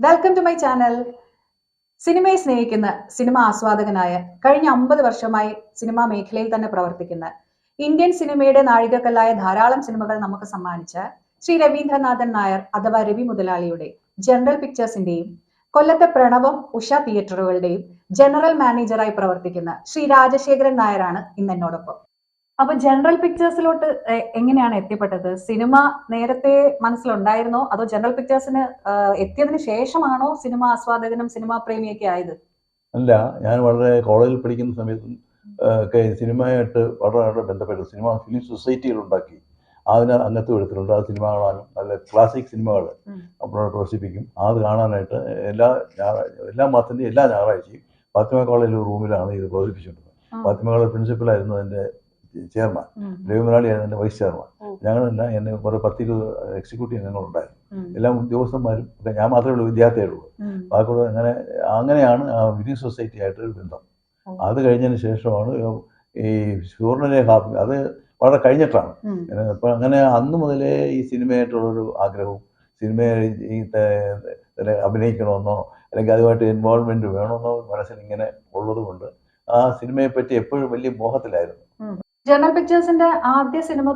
Welcome to my channel സിനിമയെ സ്നേഹിക്കുന്ന cinema ആസ്വാദകനായ കഴിഞ്ഞ അമ്പത് വർഷമായി സിനിമാ മേഖലയിൽ തന്നെ പ്രവർത്തിക്കുന്ന ഇന്ത്യൻ സിനിമയുടെ നാഴികക്കല്ലായ ധാരാളം സിനിമകൾ നമുക്ക് സമ്മാനിച്ച ശ്രീ രവീന്ദ്രനാഥൻ നായർ അഥവാ രവി മുതലാളിയുടെ ജനറൽ പിക്ചേഴ്സിന്റെയും കൊല്ലത്തെ പ്രണവം ഉഷ തിയേറ്ററുകളുടെയും ജനറൽ മാനേജറായി പ്രവർത്തിക്കുന്ന ശ്രീ രാജശേഖരൻ നായരാണ് ഇന്ന് എന്നോടൊപ്പം. അപ്പൊ ജനറൽ പിക്ചേഴ്സിലോട്ട് എങ്ങനെയാണ് എത്തിപ്പെട്ടത്? സിനിമ നേരത്തെ മനസ്സിലുണ്ടായിരുന്നോ? അതോ ജനറൽ പിക്ചേഴ്സിന് എത്തിയതിന് ശേഷമാണോ സിനിമ ആസ്വാദകനും സിനിമാ പ്രേമിയൊക്കെ ആയത്? അല്ല ഞാൻ വളരെ കോളേജിൽ പഠിക്കുന്ന സമയത്തും ഒക്കെ സിനിമയായിട്ട് വളരെ ബന്ധപ്പെട്ട സിനിമ ഫിലിം സൊസൈറ്റികൾ ഉണ്ടാക്കി. അതിന് അംഗത്വം എടുത്തിട്ടുണ്ട് ആ സിനിമ കാണാനും നല്ല ക്ലാസിക് സിനിമകൾ അപ്പോഴാണ് അപ്പോൾ പ്രദർശിപ്പിക്കും. അത് കാണാനായിട്ട് എല്ലാ ഞായറാഴ്ച എല്ലാ മാസത്തിന്റെയും എല്ലാ ഞായറാഴ്ചയും ഫാത്തിമ കോളേജിൽ ഒരു റൂമിലാണ് ഇത് പ്രദർശിപ്പിച്ചിട്ടുള്ളത്. ഫാത്തിമ കോളേജ് പ്രിൻസിപ്പലായിരുന്നു എന്റെ ചെയർമാൻ. രവിമുരാളിയായിരുന്നു എന്റെ വൈസ് ചെയർമാൻ. ഞങ്ങളെല്ലാം എന്നെ കുറേ പത്തിരുപത് എക്സിക്യൂട്ടീവ് അംഗങ്ങളുണ്ടായിരുന്നു. എല്ലാ ഉദ്യോഗസ്ഥന്മാരും ഒക്കെ ഞാൻ മാത്രമേ ഉള്ളൂ വിദ്യാർത്ഥിയുള്ളൂ ഉള്ളൂ. ബാക്കിയുള്ള അങ്ങനെ അങ്ങനെയാണ് ആ ഫിലിം സൊസൈറ്റി ആയിട്ട് ഒരു ബന്ധം. അത് കഴിഞ്ഞതിന് ശേഷമാണ് ഈ സുവർണരേഖ അത് വളരെ കഴിഞ്ഞിട്ടാണ്. അപ്പൊ അങ്ങനെ അന്ന് മുതലേ ഈ സിനിമയായിട്ടുള്ളൊരു ആഗ്രഹവും സിനിമയിൽ ഈ അഭിനയിക്കണമെന്നോ അല്ലെങ്കിൽ അതുമായിട്ട് ഇൻവോൾവ്മെന്റ് വേണമെന്നോ മനസ്സിൽ ഇങ്ങനെ ഉള്ളത് കൊണ്ട് ആ സിനിമയെ പറ്റി എപ്പോഴും വലിയ മോഹത്തിലായിരുന്നു. ജനറൽ പിക്ചേഴ്സിന്റെ ആദ്യ സിനിമ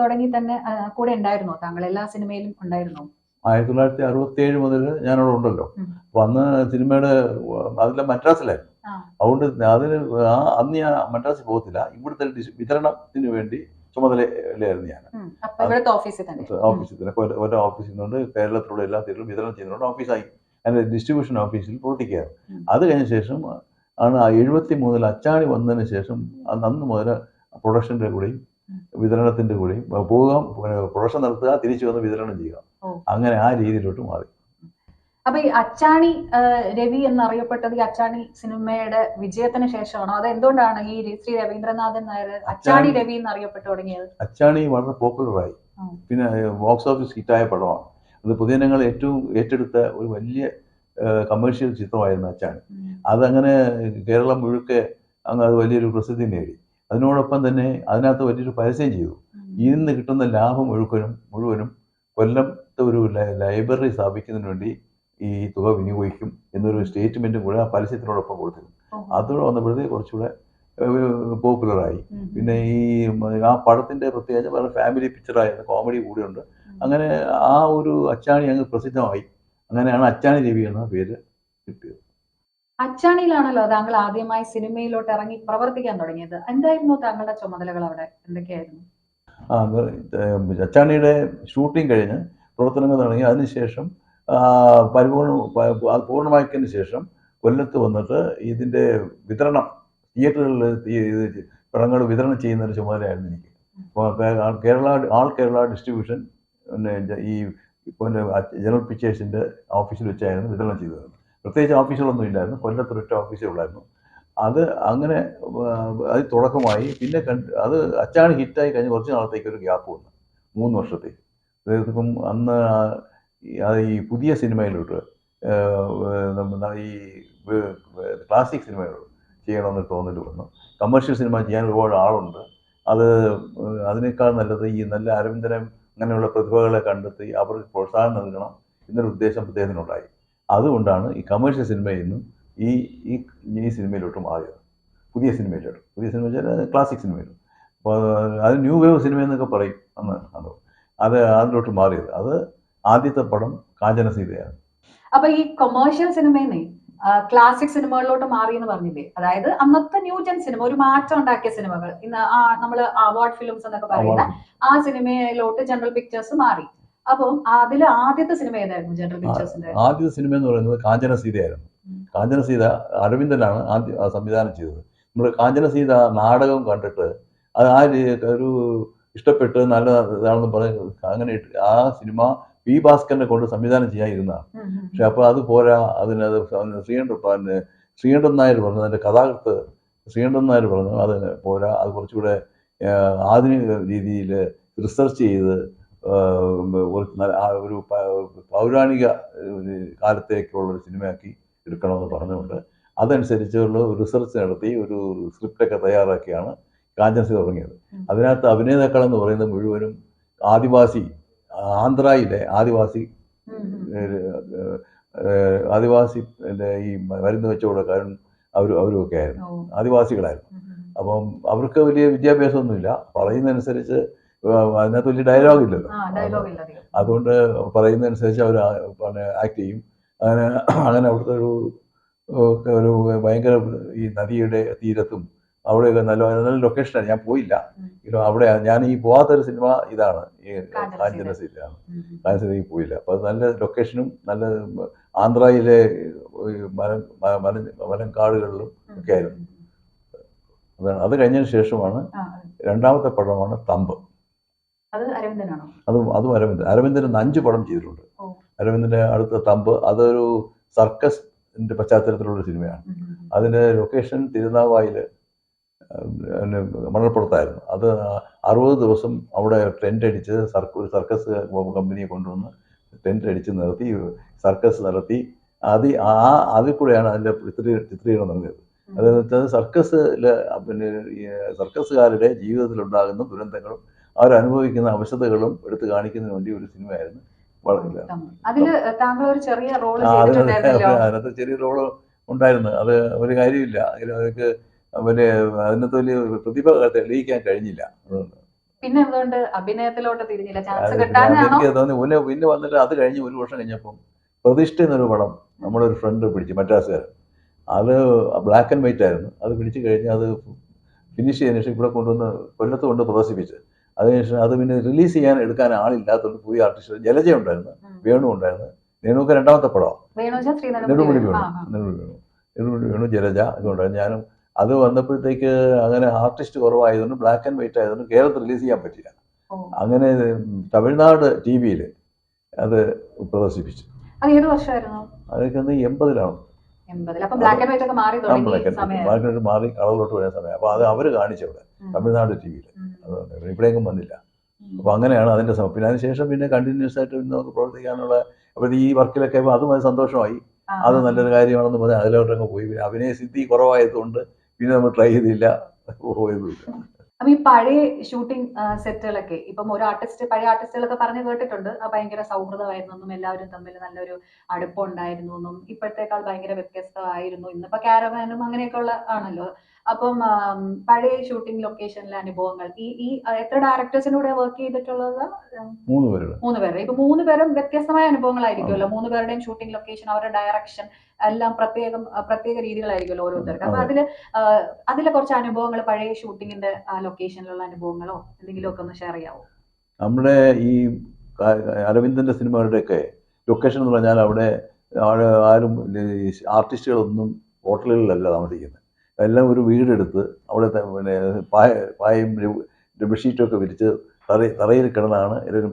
തുടങ്ങി തന്നെ കൂടെ ഉണ്ടായിരുന്നോ? താങ്കൾ എല്ലാ സിനിമയിലും ഉണ്ടായിരുന്നോ? ആയിരത്തി തൊള്ളായിരത്തി അറുപത്തി ഏഴ് മുതൽ ഞാനവിടെ ഉണ്ടല്ലോ. വന്ന് അപ്പൊ അന്ന് സിനിമയുടെ അതിലെ മദ്രാസിലായിരുന്നു. അതുകൊണ്ട് അതിന് ആ അന്ന് ഞാൻ മദ്രാസിൽ പോകത്തില്ല. ഇവിടുത്തെ വിതരണത്തിന് വേണ്ടി ചുമതലയിലായിരുന്നു ഞാൻ. ഓഫീസിൽ തന്നെ. ഒരു- ഓഫീസിൽ നിന്നുകൊണ്ട് കേരളത്തിലുള്ള എല്ലാ തീരും വിതരണം ചെയ്യുന്നുണ്ട്. ഓഫീസായി. അതിന്റെ ഡിസ്ട്രിബ്യൂഷൻ ഓഫീസിൽ പ്രവർത്തിക്കുകയാണ്. ഉം. അത് കഴിഞ്ഞ ശേഷം ആണ് ആ എഴുപത്തി മൂന്നിൽ അച്ചാടി വന്നതിന് ശേഷം അന്ന് അന്ന് മുതൽ പ്രൊഡക്ഷന്റെ കൂടെയും വിതരണത്തിന്റെ വിതരണത്തിന്റെ കൂടെയും പോവുക പ്രൊഡക്ഷൻ നടത്തുക തിരിച്ചു വന്ന് വിതരണം ചെയ്യുക. അങ്ങനെ ആ രീതിയിലോട്ട് മാറി. അപ്പൊ ഈ അച്ചാണി രവി എന്നറിയപ്പെട്ടത് ഈ അച്ചാണി സിനിമയുടെ വിജയത്തിന് ശേഷമാണോ? അത് എന്തുകൊണ്ടാണ് ഈ ശ്രീ രവീന്ദ്രനാഥൻ നായർ അച്ചാണി രവി എന്ന് അറിയപ്പെട്ടു തുടങ്ങിയത്? അച്ചാണി വളരെ പോപ്പുലറായി പിന്നെ ബോക്സ് ഓഫീസ് ഹിറ്റായ പടമാണ്. അത് പൊതുജനങ്ങൾ ഏറ്റവും ഏറ്റെടുത്ത ഒരു വലിയ കമേഴ്ഷ്യൽ ചിത്രമായിരുന്നു അച്ചാണി. അതങ്ങനെ കേരളം മുഴുക്കെ അങ്ങ് അത് വലിയൊരു പ്രസിദ്ധി നേടി. അതിനോടൊപ്പം തന്നെ അതിനകത്ത് വലിയൊരു പരസ്യം ചെയ്തു. നിന്ന് കിട്ടുന്ന ലാഭം മുഴുവനും മുഴുവനും കൊല്ലത്തെ ഒരു ലൈബ്രറി സ്ഥാപിക്കുന്നതിന് വേണ്ടി ഈ തുക വിനിയോഗിക്കും എന്നൊരു സ്റ്റേറ്റ്മെന്റും കൂടെ ആ പരസ്യത്തിനോടൊപ്പം കൊടുത്തിരുന്നു. അതോടെ വന്നപ്പോഴത്തേക്ക് കുറച്ചുകൂടെ പോപ്പുലറായി. പിന്നെ ഈ ആ പടത്തിന്റെ പ്രത്യേകത വളരെ ഫാമിലി പിക്ചറായിരുന്നു കോമഡി കൂടിയുണ്ട്. അങ്ങനെ ആ ഒരു അച്ചാണി അങ്ങ് പ്രസിദ്ധമായി. അങ്ങനെയാണ് അച്ചാണി രവി എന്ന പേര് കിട്ടിയത്. അച്ചാണിയിലാണല്ലോ താങ്കൾ ആദ്യമായി സിനിമയിലോട്ട് ഇറങ്ങി പ്രവർത്തിക്കാൻ തുടങ്ങിയത്. എന്തായിരുന്നു താങ്കളുടെ ചുമതലകൾ അവിടെ? എന്തൊക്കെയായിരുന്നു? ആ അച്ചാണിയുടെ ഷൂട്ടിംഗ് കഴിഞ്ഞ് പ്രവർത്തനങ്ങൾ തുടങ്ങി. അതിനുശേഷം പരിപൂർണ അത് പൂർണമാക്കിയതിന് ശേഷം കൊല്ലത്ത് വന്നിട്ട് ഇതിന്റെ വിതരണം തിയേറ്ററുകളിൽ പടങ്ങൾ വിതരണം ചെയ്യുന്ന ഒരു ചുമതലയായിരുന്നു എനിക്ക്. കേരള ആൾ കേരള ഡിസ്ട്രിബ്യൂഷൻ ഈ ജനറൽ പിക്ചേഴ്സിന്റെ ഓഫീസിൽ വെച്ചായിരുന്നു വിതരണം ചെയ്തത്. പ്രത്യേകിച്ച് ഓഫീസുകളൊന്നും ഇല്ലായിരുന്നു. കൊല്ലത്ത് ഒരൊറ്റ ഓഫീസേ ഉള്ളായിരുന്നു. അത് അങ്ങനെ അത് തുടക്കമായി. പിന്നെ കണ്ട് അത് അച്ചാണ് ഹിറ്റായി കഴിഞ്ഞ് കുറച്ച് നാളത്തേക്ക് ഒരു ഗ്യാപ്പ് വന്നു. മൂന്ന് വർഷത്തേക്ക്. ഇപ്പം അന്ന് അത് ഈ- പുതിയ സിനിമയിലോട്ട് ഈ ക്ലാസിക് സിനിമയിലോട്ട് ചെയ്യണമെന്ന് തോന്നൽ വന്നു. കമേഴ്ഷ്യൽ സിനിമ ചെയ്യാൻ ഒരുപാട് ആളുണ്ട്. അത് അതിനേക്കാൾ നല്ലത് ഈ നല്ല അരവിന്ദനം അങ്ങനെയുള്ള പ്രതിഭകളെ കണ്ടെത്തി അവർക്ക് പ്രോത്സാഹനം നൽകണം എന്നൊരു ഉദ്ദേശം അദ്ദേഹത്തിനുണ്ടായി. അതുകൊണ്ടാണ് ഈ കമേഴ്ഷ്യൽ സിനിമയിൽ നിന്നും ഈ ഈ ഈ സിനിമയിലോട്ട് മാറിയത് പുതിയ സിനിമയിലോട്ട് പുതിയ സിനിമ വെച്ചാൽ ക്ലാസിക് സിനിമയിലും അപ്പോൾ അത് ന്യൂ വേവ് സിനിമ എന്നൊക്കെ പറയും അന്ന് അത്. അത് അതിലോട്ട് മാറിയത്. അത് ആദ്യത്തെ പടം കാഞ്ചന സീതയാണ്. അപ്പൊ ഈ കൊമേഴ്ഷ്യൽ സിനിമയിൽ ക്ലാസിക് സിനിമകളിലോട്ട് മാറി എന്ന് പറഞ്ഞില്ലേ? അതായത് അന്നത്തെ ന്യൂ ന്യൂജൻ സിനിമ ഒരു മാറ്റം ഉണ്ടാക്കിയ സിനിമകൾ ഇന്ന് ആ നമ്മൾ അവാർഡ് ഫിലിംസ് എന്നൊക്കെ പറയുന്ന ആ സിനിമയിലോട്ട് ജനറൽ പിക്ചേഴ്സ് മാറി. അപ്പം അതിൽ ആദ്യത്തെ സിനിമ ഏതായിരുന്നു ജനറൽ പിക്ചേഴ്സിന്റെ? ആദ്യത്തെ സിനിമ എന്ന് പറയുന്നത് കാഞ്ചന സീതയായിരുന്നു കാഞ്ചന സീത അരവിന്ദനാണ് ആദ്യ സംവിധാനം ചെയ്തത്. നമ്മൾ കാഞ്ചന സീത നാടകം കണ്ടിട്ട് അത് ആ ഒരു ഇഷ്ടപ്പെട്ട് നല്ല ഇതാണെന്ന് പറഞ്ഞ് അങ്ങനെ ആ സിനിമ പി ഭാസ്കറിനെ കൊണ്ട് സംവിധാനം ചെയ്യാനിരുന്നതാണ് പക്ഷെ അപ്പോൾ അത് പോരാ അതിനത് ശ്രീകണ്ഠ പിന്നെ ശ്രീകണ്ഠൻ നായർ പറഞ്ഞു അതിന്റെ കഥാകൃത്ത് ശ്രീകണ്ഠൻ നായർ പറഞ്ഞു അത് പോരാ അത് കുറച്ചുകൂടെ ആധുനിക രീതിയിൽ റിസർച്ച് ചെയ്ത് ഒരു ഒരു പൗരാണിക കാലത്തേക്കുള്ള ഒരു സിനിമയാക്കി എടുക്കണമെന്ന് പറഞ്ഞുകൊണ്ട് അതനുസരിച്ചുള്ള ഒരു റിസർച്ച് നടത്തി ഒരു സ്ക്രിപ്റ്റൊക്കെ തയ്യാറാക്കിയാണ് കാഞ്ചൻസി തുടങ്ങിയത്. അതിനകത്ത് അഭിനേതാക്കൾ എന്ന് പറയുന്നത് മുഴുവനും ആദിവാസി ആന്ധ്രയിലെ ആദിവാസി ആദിവാസി ഈ മരുന്ന് വെച്ചുകൊടുക്കാരും അവരും അവരും ഒക്കെ ആയിരുന്നു. ആദിവാസികളായിരുന്നു. അപ്പം അവർക്ക് വലിയ വിദ്യാഭ്യാസമൊന്നുമില്ല. പറയുന്നതനുസരിച്ച് അതിനകത്ത് വലിയ ഡയലോഗ് ഇല്ലല്ലോ. അതുകൊണ്ട് പറയുന്നതനുസരിച്ച് അവർ പിന്നെ ആക്ട് ചെയ്യും. അങ്ങനെ അങ്ങനെ അവിടുത്തെ ഒരു ഒരു ഭയങ്കര ഈ നദിയുടെ തീരത്തും അവിടെയൊക്കെ നല്ല നല്ല ലൊക്കേഷനാണ് ഞാൻ പോയില്ല. അവിടെ ഞാൻ ഈ പോവാത്തൊരു സിനിമ ഇതാണ്. ഈ കാഞ്ചന കാഞ്ചന സീലാണ് ഉം, ഉം. കാഞ്ചനയിൽ പോയില്ല. അപ്പോൾ നല്ല ലൊക്കേഷനും നല്ല ആന്ധ്രയിലെ മരം മലങ്കാടുകളിലും ഒക്കെ ആയിരുന്നു. അതാണ്. അത് കഴിഞ്ഞതിന് ശേഷമാണ് രണ്ടാമത്തെ പടമാണ് തമ്പ്. അത് അത് അതും അരവിന്ദ് അരവിന്ദൻ ഇന്ന് അഞ്ച് പടം ചെയ്തിട്ടുണ്ട്. അരവിന്ദന്റെ അടുത്ത തമ്പ് അതൊരു സർക്കസിന്റെ പശ്ചാത്തലത്തിലുള്ള സിനിമയാണ്. അതിന്റെ ലൊക്കേഷൻ തിരുനാവായിൽ മണൽപ്പുറത്തായിരുന്നു അത് അറുപത് ദിവസം അവിടെ ടെന്റ് അടിച്ച് സർക്ക ഒരു സർക്കസ് കമ്പനിയെ കൊണ്ടുവന്ന് ടെന്റ് അടിച്ച് നിർത്തി സർക്കസ് നടത്തി. അത് ആ അതിൽ കൂടെയാണ് അതിന്റെ ചിത്രീ ചിത്രീകരണം നടന്നത്. അതെന്ന് വെച്ചാൽ സർക്കസിൽ പിന്നെ സർക്കസുകാരുടെ ജീവിതത്തിലുണ്ടാകുന്ന ദുരന്തങ്ങളും അവരനുഭവിക്കുന്ന അവശതകളും എടുത്ത് കാണിക്കുന്നതിന് വേണ്ടി ഒരു സിനിമയായിരുന്നു വളരെ അതിനകത്ത് ചെറിയ റോൾ ഉണ്ടായിരുന്നു. അത് ഒരു കാര്യമില്ല. അതിൽ അവർക്ക് പിന്നെ അതിനകത്ത് വലിയ പ്രതിഭ തെളിയിക്കാൻ കഴിഞ്ഞില്ല. അതുകൊണ്ട് പിന്നെ എന്തുകൊണ്ട്? അഭിനയത്തിലോട്ട് തിരിഞ്ഞില്ല. ചാൻസ് കിട്ടാനാണോ? പിന്നെ പിന്നെ വന്നിട്ട് അത് കഴിഞ്ഞ് ഒരു വർഷം കഴിഞ്ഞപ്പം പ്രതിഷ്ഠ എന്നൊരു പടം നമ്മുടെ ഒരു ഫ്രണ്ട് പിടിച്ചു മദ്രാസുകാരൻ. അത് ബ്ലാക്ക് ആൻഡ് വൈറ്റ് ആയിരുന്നു. അത് പിടിച്ചു കഴിഞ്ഞ് അത് ഫിനിഷ് ചെയ്തതിനു ശേഷം ഇവിടെ കൊണ്ടുവന്ന് കൊല്ലത്ത് കൊണ്ട് പ്രദർശിപ്പിച്ച്. അതിനുശേഷം അത് പിന്നെ റിലീസ് ചെയ്യാൻ എടുക്കാൻ ആളില്ലാത്തതുകൊണ്ട് പുതിയ ആർട്ടിസ്റ്റ് ജലജ ഉണ്ടായിരുന്നു. വേണു ഉണ്ടായിരുന്നു. വേണുക്ക് രണ്ടാമത്തെ പടമാണ് നെടുമുടി വേണു. നെടുമുടി വേണു. നെടുമുടി വേണു ജലജ ഇതുകൊണ്ടായിരുന്നു ഞാനും അത് വന്നപ്പോഴത്തേക്ക് അങ്ങനെ ആർട്ടിസ്റ്റ് കുറവായതുകൊണ്ട് ബ്ലാക്ക് ആൻഡ് വൈറ്റ് ആയതുകൊണ്ട് കേരളത്തിൽ റിലീസ് ചെയ്യാൻ പറ്റില്ല അങ്ങനെ തമിഴ്നാട് ടി വിയിൽ അത് പ്രദർശിപ്പിച്ചു. അതൊക്കെ എൺപതിലാണ്. ബ്ലാക്ക് ആൻഡ് വൈറ്റ് മാറി കളറിലോട്ട് വരുന്ന സമയം. അപ്പൊ അത് അവർ കാണിച്ചവിടെ തമിഴ്നാട് ടി വിയിൽ ഇവിടെയെങ്കിലും വന്നില്ല. അപ്പോൾ അങ്ങനെയാണ് അതിന്റെ സമയം പിന്നെ അതിനുശേഷം പിന്നെ കണ്ടിന്യൂസ് ആയിട്ട് പിന്നെ നമുക്ക് പ്രവർത്തിക്കാനുള്ള അപ്പോൾ ഈ വർക്കിലൊക്കെ അത് അതും അത് സന്തോഷമായി. അത് നല്ലൊരു കാര്യമാണെന്ന് പറഞ്ഞാൽ അതിലോട്ടങ്ങ് പോയി. പിന്നെ അഭിനയ സിദ്ധി കുറവായതുകൊണ്ട് പിന്നെ നമ്മൾ ട്രൈ ചെയ്തില്ല. പോയതുമില്ല. അപ്പൊ ഈ പഴയ ഷൂട്ടിംഗ് സെറ്റുകളൊക്കെ ഇപ്പം ഒരു ആർട്ടിസ്റ്റ് പഴയ ആർട്ടിസ്റ്റുകളൊക്കെ പറഞ്ഞു കേട്ടിട്ടുണ്ട്. ഭയങ്കര സൗഹൃദമായിരുന്നു എന്നും എല്ലാവരും തമ്മിൽ നല്ലൊരു അടുപ്പം ഉണ്ടായിരുന്നു എന്നും ഇപ്പോഴത്തേക്കാൾ ഭയങ്കര വ്യത്യസ്തമായിരുന്നു. ഇന്നിപ്പോ ക്യാരവാനും അങ്ങനെയൊക്കെ ഉള്ള ആണല്ലോ. അപ്പം പഴയ ഷൂട്ടിംഗ് ലൊക്കേഷനിലെ അനുഭവങ്ങൾ. ഈ ഈ എത്ര ഡയറക്ടേഴ്സിന്റെ കൂടെ വർക്ക് ചെയ്തിട്ടുള്ളത്? മൂന്ന് പേരുടെ. മൂന്ന് പേര് ഇപ്പൊ മൂന്ന് പേരും വ്യത്യസ്തമായ അനുഭവങ്ങളായിരിക്കുമല്ലോ. മൂന്ന് പേരുടെയും ഷൂട്ടിംഗ് ലൊക്കേഷൻ അവരുടെ ഡയറക്ഷൻ എല്ലാം പ്രത്യേകം പ്രത്യേക രീതികളായിരിക്കുമല്ലോ ഓരോരുത്തർക്ക്. അപ്പൊ അതെ. അതിൽ അതിലെ കുറച്ച് അനുഭവങ്ങൾ പഴയ ഷൂട്ടിങ്ങിന്റെ ലൊക്കേഷനിലുള്ള അനുഭവങ്ങളോ എന്തെങ്കിലും ഒക്കെ ഒന്ന് ഷെയർ ചെയ്യാവോ? നമ്മുടെ ഈ അരവിന്ദന്റെ സിനിമകളുടെ സിനിമകളുടെയൊക്കെ ലൊക്കേഷൻ എന്ന് പറഞ്ഞാൽ അവിടെ ആരും ആർട്ടിസ്റ്റുകളൊന്നും ഹോട്ടലുകളിലല്ല താമസിക്കുന്നത്. എല്ലാം ഒരു വീടെടുത്ത് അവിടെ പിന്നെ പായ പായയും ബെഡ്ഷീറ്റൊക്കെ വിരിച്ച് തറ തറയിൽ കിടന്നാണ് എല്ലാവരും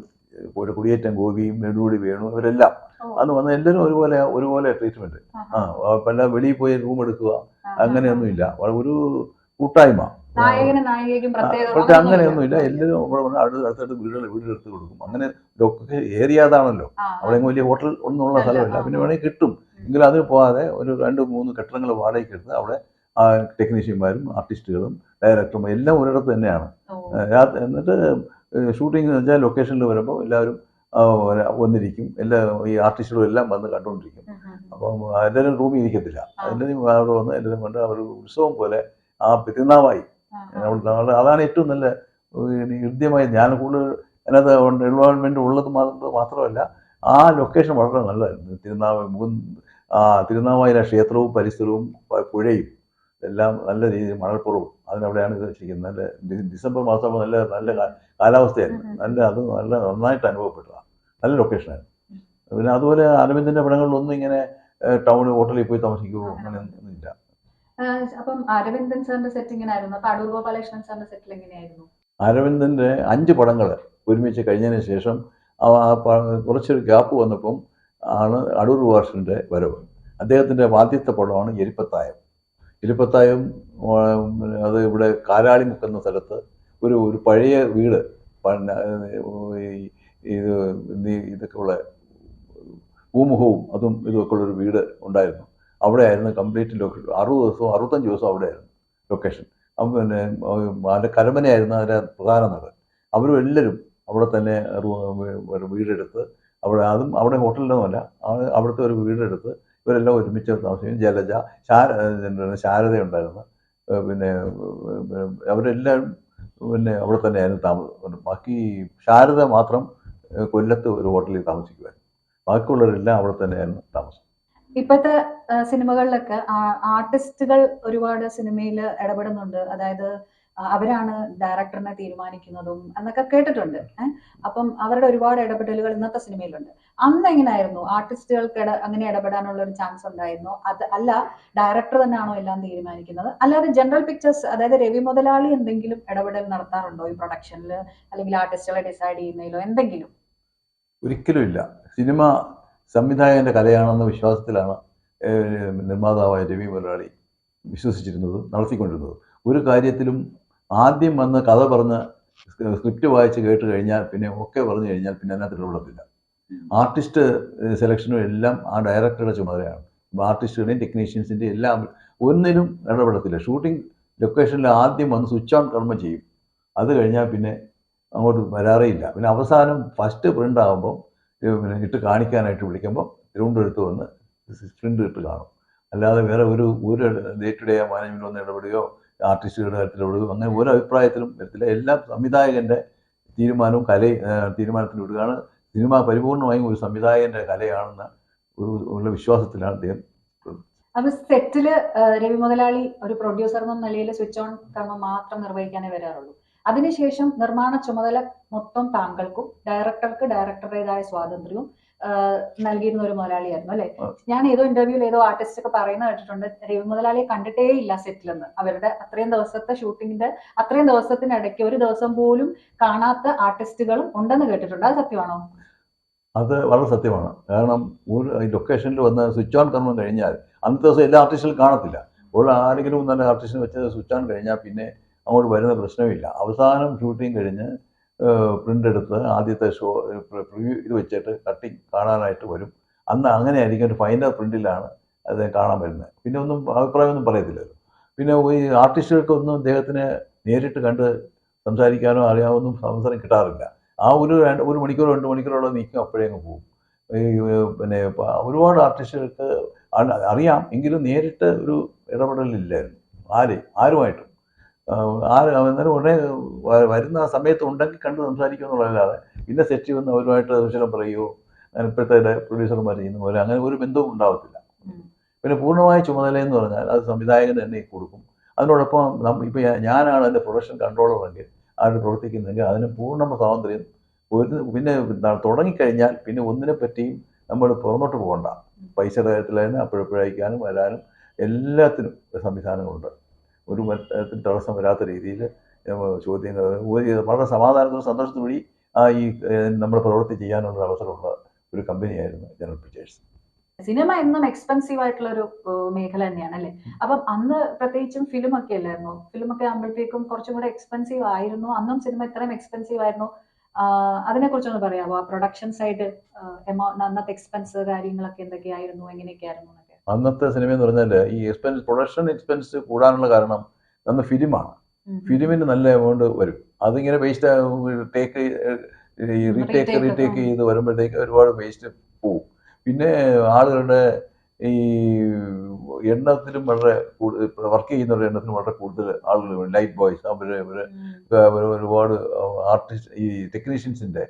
ഒരു കുടിയേറ്റം ഗോപിയും വേണുകൂടി വേണു ഇവരെല്ലാം അന്ന് വന്ന എല്ലാവരും ഒരുപോലെ ഒരുപോലെ ട്രീറ്റ്മെന്റ് ആ പല വെളിയിൽ പോയി റൂം എടുക്കുക. അങ്ങനെയൊന്നുമില്ല. ഒരു കൂട്ടായ്മ. പക്ഷെ അങ്ങനെയൊന്നുമില്ല. എല്ലാവരും അവിടെ അടുത്തടുത്ത് വീടുകൾ വീടെടുത്ത് കൊടുക്കും. അങ്ങനെ ഡോക്ടർ ഏരിയ അതാണല്ലോ. അവിടെ വലിയ ഹോട്ടൽ ഒന്നുള്ള സ്ഥലമല്ല. സ്ഥലമില്ല പിന്നെ. വേണമെങ്കിൽ കിട്ടും. എങ്കിലും അതിന് പോകാതെ ഒരു രണ്ട് മൂന്ന് കെട്ടിടങ്ങൾ വാടകയ്ക്ക് എടുത്ത് അവിടെ ആ ടെക്നീഷ്യന്മാരും ആർട്ടിസ്റ്റുകളും ഡയറക്ടറും എല്ലാം ഒരിടത്ത് തന്നെയാണ്. എന്നിട്ട് ഷൂട്ടിംഗ് എന്ന് വെച്ചാൽ ലൊക്കേഷനിൽ വരുമ്പോൾ എല്ലാവരും വന്നിരിക്കും. എല്ലാ ഈ ആർട്ടിസ്റ്റുകളും എല്ലാം വന്ന് കണ്ടുകൊണ്ടിരിക്കും അപ്പം എല്ലാവരും റൂമിൽ ഇരിക്കത്തില്ല. എല്ലാവരും അവിടെ വന്ന് എല്ലാവരും കണ്ട് അവർ ഉത്സവം പോലെ ആ പെരുന്നാവായി അതാണ് ഏറ്റവും നല്ല ഹൃദ്യമായി ഞാൻ കൂടുതൽ അതിനകത്ത് എൻവയോൺമെന്റ് ഉള്ളത് മാത്രമല്ല ആ ലൊക്കേഷൻ വളരെ നല്ലതായിരുന്നു. തിരുനാവായ മുകുന്ദ ആ തിരുനാവായിലെ ക്ഷേത്രവും പരിസരവും പുഴയും. എല്ലാം നല്ല രീതിയിൽ മണൽപ്പുറവും അതിനവിടെയാണ് ഇത് വെച്ചിരിക്കുന്നത്. നല്ല ഡിസംബർ മാസമാകുമ്പോൾ നല്ല നല്ല കാലാവസ്ഥയായിരുന്നു. നല്ല അത് നല്ല നന്നായിട്ട് അനുഭവപ്പെട്ടതാണ്. നല്ല ലൊക്കേഷനായിരുന്നു പിന്നെ അതുപോലെ അരവിന്ദന്റെ പടങ്ങളിലൊന്നും ഇങ്ങനെ ടൗണിൽ ഹോട്ടലിൽ പോയി താമസിക്കുമോ അങ്ങനെ ഒന്നും ഇല്ല അപ്പം അരവിന്ദൻ സാറിന്റെ സെറ്റ് എങ്ങനെയായിരുന്നു അപ്പൊ അടൂർ ഗോപാലകൃഷ്ണൻ സാറിന്റെ സെറ്റിൽ എങ്ങനെയായിരുന്നു? അരവിന്ദന്റെ അഞ്ച് പടങ്ങൾ ഒരുമിച്ച് കഴിഞ്ഞതിന് ശേഷം കുറച്ചൊരു ഗ്യാപ്പ് വന്നപ്പം ആണ് അടൂർ ഗോപാലകൃഷ്ണന്റെ വരവ്. അദ്ദേഹത്തിന്റെ ആദ്യത്തെ പടമാണ് എരിപ്പത്തായം. എരിപ്പത്തായം ആ, അത് ഇവിടെ കാരാളിമുക്ക് എന്ന സ്ഥലത്ത് ഒരു ഒരു പഴയ വീട് ഇത് ഇതൊക്കെ ഉള്ള ഭൂമുഖവും അതും ഇതൊക്കെ ഉള്ളൊരു വീട് ഉണ്ടായിരുന്നു. അവിടെ ആയിരുന്നു കംപ്ലീറ്റ് ലൊക്കേഷൻ അറുപത് ദിവസവും അറുപത്തഞ്ച് ദിവസവും അവിടെ ആയിരുന്നു ലൊക്കേഷൻ അപ്പം പിന്നെ അതിന്റെ കരമനയായിരുന്നു അതിന്റെ പ്രധാന നടൻ. അവരും എല്ലാവരും അവിടെ തന്നെ വീടെടുത്ത് അവിടെ അതും അവിടെ ഹോട്ടലിലൊന്നുമല്ല അവിടെ- അവിടുത്തെ ഒരു വീടെടുത്ത് ഇവരെല്ലാം ഒരുമിച്ച് താമസിക്കും. ജലജ ശാര ശാരദയുണ്ടായിരുന്നു. പിന്നെ അവരെല്ലാം പിന്നെ അവിടെ തന്നെയായിരുന്നു താമസം. ബാക്കി ശാരദ മാത്രം കൊല്ലത്ത് ഒരു ഹോട്ടലിൽ താമസിക്കുമായിരുന്നു. ബാക്കിയുള്ളവരെല്ലാം അവിടെ തന്നെയായിരുന്നു താമസം. ഇപ്പോഴത്തെ സിനിമകളിലൊക്കെ ആർട്ടിസ്റ്റുകൾ ഒരുപാട് സിനിമയിൽ ഇടപെടുന്നുണ്ട്. അതായത് അവരാണ് ഡയറക്ടറിനെ തീരുമാനിക്കുന്നതും എന്നൊക്കെ കേട്ടിട്ടുണ്ട്. അപ്പം അവരുടെ ഒരുപാട് ഇടപെടലുകൾ ഇന്നത്തെ സിനിമയിലുണ്ട്. അന്ന് എങ്ങനെയായിരുന്നു? ആർട്ടിസ്റ്റുകൾക്ക് അങ്ങനെ ഇടപെടാനുള്ള ഒരു ചാൻസ് ഉണ്ടായിരുന്നു? അത് അല്ല ഡയറക്ടർ തന്നെയാണോ എല്ലാം തീരുമാനിക്കുന്നത്? അല്ലാതെ ജനറൽ പിക്ചേഴ്സ് അതായത് രവി മുതലാളി എന്തെങ്കിലും ഇടപെടൽ നടത്താറുണ്ടോ ഈ പ്രൊഡക്ഷനിൽ അല്ലെങ്കിൽ ആർട്ടിസ്റ്റുകളെ ഡിസൈഡ് ചെയ്യുന്നതിലോ എന്തെങ്കിലും? ഒരിക്കലും ഇല്ല. സിനിമ സംവിധായകന്റെ കലയാണെന്ന വിശ്വാസത്തിലാണ് നിർമ്മാതാവായ രവി മുതലാളി വിശ്വസിച്ചിരുന്നത് നടത്തിക്കൊണ്ടിരുന്നത്. ഒരു കാര്യത്തിലും ആദ്യം വന്ന് കഥ പറഞ്ഞ് സ്ക്രിപ്റ്റ് വായിച്ച് കേട്ട് കഴിഞ്ഞാൽ പിന്നെ ഒക്കെ പറഞ്ഞു കഴിഞ്ഞാൽ പിന്നെ അതിനകത്ത് ഇടപെടത്തില്ല ആർട്ടിസ്റ്റ് സെലക്ഷനും എല്ലാം ആ ഡയറക്ടറുടെ ചുമതലയാണ് ആർട്ടിസ്റ്റുകളുടെയും ടെക്നീഷ്യൻസിന്റെയും എല്ലാം ഒന്നിനും ഇടപെടത്തില്ല ഷൂട്ടിംഗ് ലൊക്കേഷനിൽ ആദ്യം വന്ന് സ്വിച്ച് ഓൺ കർമ്മം ചെയ്യും അത് കഴിഞ്ഞാൽ പിന്നെ അങ്ങോട്ട് വരാറേ ഇല്ല പിന്നെ അവസാനം ഫസ്റ്റ് പ്രിന്റ് ആകുമ്പോൾ പിന്നെ ഇട്ട് കാണിക്കാനായിട്ട് വിളിക്കുമ്പോൾ തിരുവനന്തപുരത്ത് വന്ന് പ്രിന്റ് ഇട്ട് കാണും അല്ലാതെ വേറെ ഒരു ഒരു ഡേ ടു ഡേ മാനേജ്മെന്റ് വന്ന് ഇടപെടുകയോ ആർട്ടിസ്റ്റുകളുടെ കാര്യത്തിൽ ഇടപെടുകയോ അങ്ങനെ ഒരു അഭിപ്രായത്തിലും വരത്തില്ല. എല്ലാം സംവിധായകന്റെ തീരുമാനവും കല തീരുമാനത്തിന് വിടുകയാണ് സിനിമ പരിപൂർണമായും ഒരു സംവിധായകന്റെ കലയാണെന്ന ഒരു ഉള്ള വിശ്വാസത്തിലാണ് അദ്ദേഹം അപ്പൊ സെറ്റിൽ രവി മുതലാളി ഒരു പ്രൊഡ്യൂസർ എന്ന നിലയിൽ സ്വിച്ച് ഓൺ കർമ്മം മാത്രം നിർവഹിക്കാനേ വരാറുള്ളൂ. അതിനുശേഷം നിർമ്മാണ ചുമതല മൊത്തം താങ്കൾക്കും ഡയറക്ടർക്ക് ഡയറക്ടറുടേതായ സ്വാതന്ത്ര്യവും നൽകിയിരുന്ന ഒരു മുതലാളിയായിരുന്നു അല്ലെ. ഞാൻ ഏതോ ഇന്റർവ്യൂവിൽ ഏതോ ആർട്ടിസ്റ്റ് ഒക്കെ പറയുന്ന കേട്ടിട്ടുണ്ട് രവി മുതലാളിയെ കണ്ടിട്ടേ ഇല്ല സെറ്റിലെന്ന് അവരുടെ അത്രയും ദിവസത്തെ ഷൂട്ടിങ്ങിന്റെ അത്രയും ദിവസത്തിനിടയ്ക്ക് ഒരു ദിവസം പോലും കാണാത്ത ആർട്ടിസ്റ്റുകളും ഉണ്ടെന്ന് കേട്ടിട്ടുണ്ട്. അത് സത്യമാണോ? അത് വളരെ സത്യമാണ്. കാരണം ഒരു ലൊക്കേഷനിൽ വന്ന് സ്വിച്ച് ഓൺ കർമ്മം കഴിഞ്ഞാൽ അന്നത്തെ ദിവസം എല്ലാ ആർട്ടിസ്റ്റിലും കാണത്തില്ല. ഉള്ള ആരെങ്കിലും നല്ല ആർട്ടിസ്റ്റിനെ വെച്ച് സ്വിച്ച് ഓൺ കഴിഞ്ഞാൽ പിന്നെ അങ്ങോട്ട് വരുന്ന പ്രശ്നമില്ല. അവസാനം ഷൂട്ടിങ് കഴിഞ്ഞ് പ്രിന്റ് എടുത്ത് ആദ്യത്തെ ഷോ പ്രിവ്യൂ ഇത് വെച്ചിട്ട് കട്ടിങ് കാണാനായിട്ട് വരും. അന്ന് അങ്ങനെ ആയിരിക്കും ഒരു ഫൈനൽ പ്രിന്റിലാണ് അത് കാണാൻ വരുന്നത്. പിന്നെ ഒന്നും അഭിപ്രായമൊന്നും പറയത്തില്ലല്ലോ. പിന്നെ ഈ ആർട്ടിസ്റ്റുകൾക്കൊന്നും അദ്ദേഹത്തിന് നേരിട്ട് കണ്ട് സംസാരിക്കാനോ അറിയാവുന്ന അവസരം കിട്ടാറില്ല. ആ ഒരു രണ്ട് ഒരു മണിക്കൂറോ രണ്ട് മണിക്കൂറോളം നീക്കും അപ്പോഴേ അങ്ങ് പോകും. ഈ പിന്നെ ഒരുപാട് ആർട്ടിസ്റ്റുകൾക്ക് അറിയാം. എങ്കിലും നേരിട്ട് ഒരു ഇടപെടലില്ലായിരുന്നു. ആര് ആരുമായിട്ടും. ആര് അന്നേരം ഉടനെ വരുന്ന ആ സമയത്ത് ഉണ്ടെങ്കിൽ കണ്ട് സംസാരിക്കും എന്നുള്ളതല്ലാതെ പിന്നെ സെറ്റ് വന്ന് അവരുമായിട്ട് ദർശനം പറയുമോ അങ്ങനെ ഇപ്പോഴത്തെ പ്രൊഡ്യൂസർമാർ ചെയ്യുന്ന പോലെ അങ്ങനെ ഒരു ബന്ധവും ഉണ്ടാവത്തില്ല. പിന്നെ പൂർണമായ ചുമതല എന്ന് പറഞ്ഞാൽ അത് സംവിധായകൻ തന്നെ കൊടുക്കും. അതിനോടൊപ്പം ഇപ്പം ഞാനാണ് എന്റെ പ്രൊഡക്ഷൻ കൺട്രോളറെങ്കിൽ അത് പ്രവർത്തിക്കുന്നെങ്കിൽ അതിന് പൂർണ സ്വാതന്ത്ര്യം ഒരു പിന്നെ തുടങ്ങിക്കഴിഞ്ഞാൽ പിന്നെ ഒന്നിനെ പറ്റിയും നമ്മൾ പുറന്നോട്ട് പോകണ്ട. പൈസയുടെ കാര്യത്തിലായാലും അപ്പോഴപ്പോഴയക്കാനും വരാനും എല്ലാത്തിനും സംവിധാനങ്ങളുണ്ട്. ഒരു തരത്തിൽ തടസ്സം വരാത്ത രീതിയിൽ ചോദ്യങ്ങൾ വളരെ സമാധാനത്തോടും സന്തോഷത്തോടു കൂടി ആ ഈ നമ്മൾ പ്രവൃത്തി ചെയ്യാനുള്ള അവസരമുള്ള ഒരു കമ്പനിയായിരുന്നു ജനറൽ പിക്ചേഴ്സ് സിനിമ എന്നും എക്സ്പെൻസീവ് ആയിട്ടുള്ള ഒരു മേഖല തന്നെയാണ് അല്ലേ? അപ്പം അന്ന് പ്രത്യേകിച്ചും ഫിലിം ഒക്കെ അല്ലായിരുന്നു? ഫിലിം ഒക്കെ ആകുമ്പോഴത്തേക്കും കുറച്ചും കൂടെ എക്സ്പെൻസീവ് ആയിരുന്നു. അന്നും സിനിമ ഇത്രയും എക്സ്പെൻസീവ് ആയിരുന്നു. അതിനെ കുറിച്ചൊന്ന് പറയാമോ ആ പ്രൊഡക്ഷൻ സൈഡ് എമൗണ്ട് അന്നത്തെ എക്സ്പെൻസ് കാര്യങ്ങളൊക്കെ എന്തൊക്കെയായിരുന്നു? എങ്ങനെയൊക്കെയായിരുന്നു അന്നത്തെ സിനിമ എന്ന് പറഞ്ഞാൽ ഈ എക്സ്പെൻസ് പ്രൊഡക്ഷൻ എക്സ്പെൻസ് കൂടാനുള്ള കാരണം അന്ന് ഫിലിമാണ് ഫിലിമിന് നല്ല എമൗണ്ട് വരും. അതിങ്ങനെ വേസ്റ്റ് ടേക്ക് റീടേക്ക് റീടേക്ക് ചെയ്ത് വരുമ്പോഴത്തേക്ക് ഒരുപാട് വേസ്റ്റ് പോവും. പിന്നെ ആളുകളുടെ ഈ എണ്ണത്തിലും വളരെ കൂടുതൽ വർക്ക് ചെയ്യുന്നവരുടെ എണ്ണത്തിലും വളരെ കൂടുതൽ ആളുകൾ ലൈറ്റ് ബോയ്സ് അവർ അവർ ഒരുപാട് ആർട്ടിസ്റ്റ് ഈ ടെക്നീഷ്യൻസിന്റെ.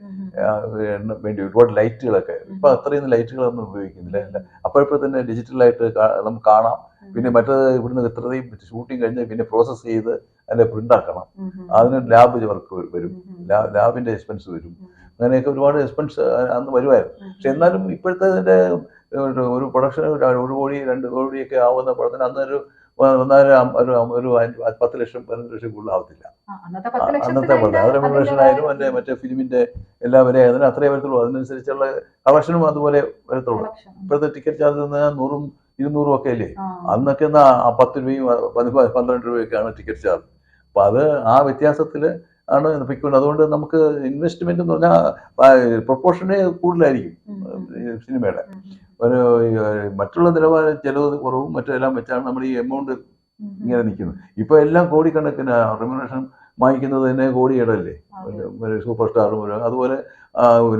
എണ്ണം വേണ്ടി ഒരുപാട് ലൈറ്റുകളൊക്കെ ഇപ്പൊ അത്രയും ലൈറ്റുകളൊന്നും ഉപയോഗിക്കുന്നില്ല. അപ്പോഴപ്പോൾ തന്നെ ഡിജിറ്റലായിട്ട് നമുക്ക് കാണാം. പിന്നെ മറ്റേത് ഇവിടുന്ന് ഇത്രയും ഷൂട്ടിംഗ് കഴിഞ്ഞ് പിന്നെ പ്രോസസ്സ് ചെയ്ത് അതിനെ പ്രിന്റ് ആക്കണം. അതിന് ലാബ് വർക്ക് വരും. ലാബിന്റെ എക്സ്പെൻസ് വരും. അങ്ങനെയൊക്കെ ഒരുപാട് എക്സ്പെൻസ് അന്ന് വരുമായിരുന്നു. പക്ഷെ എന്നാലും ഇപ്പോഴത്തെ ഒരു പ്രൊഡക്ഷൻ ഒരു കോടി രണ്ട് കോടിയൊക്കെ ആവുന്ന പടത്തിന് അന്നൊരു ഒരു ഒരു ഒരു പത്ത് ലക്ഷം പതിനഞ്ച് ലക്ഷം കൂടുതൽ ആവത്തില്ല അന്നത്തെ ലക്ഷം പോലെ അത് റെമുനറേഷൻ ആയാലും അതിന്റെ മറ്റേ ഫിലിമിന്റെ എല്ലാം വരെ അതിന് അത്രേ വരത്തുള്ളൂ. അതിനനുസരിച്ചുള്ള കളക്ഷനും അതുപോലെ വരത്തുള്ളൂ. ഇപ്പോഴത്തെ ടിക്കറ്റ് ചാർജ് നൂറും ഇരുന്നൂറും ഒക്കെ അല്ലേ? അന്നൊക്കെ എന്നാ പത്ത് രൂപയും പന്ത്രണ്ട് രൂപയൊക്കെയാണ് ടിക്കറ്റ് ചാർജ് അപ്പൊ അത് ആ വ്യത്യാസത്തിൽ ആണ് പിക്കുന്നത് അതുകൊണ്ട് നമുക്ക് ഇൻവെസ്റ്റ്മെന്റ് എന്ന് പറഞ്ഞാൽ പ്രൊപ്പോർഷനെ കൂടുതലായിരിക്കും സിനിമയുടെ ഒരു മറ്റുള്ള നിലവാര ചെലവ് കുറവും മറ്റെല്ലാം വെച്ചാണ് നമ്മൾ ഈ എമൗണ്ട് ഇങ്ങനെ നിൽക്കുന്നത്. ഇപ്പൊ എല്ലാം കോടിക്കണക്കിന് റെമുനേഷൻ വാങ്ങിക്കുന്നത് തന്നെ കോടിയിടല്ലേ. ഒരു സൂപ്പർ സ്റ്റാറും ഒരു അതുപോലെ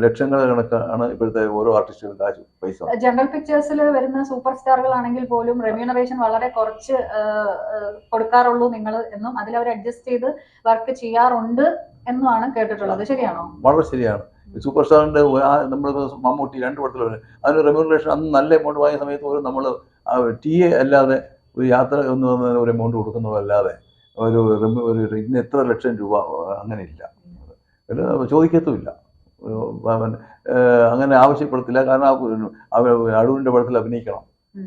ലക്ഷങ്ങൾ കണക്കാണ് ഇപ്പോഴത്തെ ഓരോ ആർട്ടിസ്റ്റുകളും കാശ് പൈസ. ജനറൽ പിക്ചേഴ്സിൽ വരുന്ന സൂപ്പർ സ്റ്റാറുകളാണെങ്കിൽ പോലും റെമ്യൂണറേഷൻ വളരെ കുറച്ച് കൊടുക്കാറുള്ളൂ നിങ്ങൾ എന്നും. അതിൽ അവർ അഡ്ജസ്റ്റ് ചെയ്ത് വർക്ക് ചെയ്യാറുണ്ട്. എന്നുമാണ് കേട്ടിട്ടുള്ളത്. ശരിയാണോ? വളരെ ശരിയാണ്. സൂപ്പർ സ്റ്റാറിന്റെ നമ്മൾ മമ്മൂട്ടി രണ്ട് പടത്തിൽ വരും അതിന് റെമ്യൂണറേഷൻ അന്ന് നല്ല എമൗണ്ട് വാങ്ങിയ സമയത്ത് പോലും നമ്മൾ ടി എ അല്ലാതെ ഒരു യാത്ര എന്ന് പറഞ്ഞ ഒരു എമൗണ്ട് കൊടുക്കുന്നതല്ലാതെ ഒരു ഒരു ഇന്ന് എത്ര ലക്ഷം രൂപ അങ്ങനെ ഇല്ല ചോദിക്കത്തുമില്ല. അങ്ങനെ ആവശ്യപ്പെടത്തില്ല. കാരണം ആ അവ- അടൂരിന്റെ പടത്തിൽ അഭിനയിക്കണം.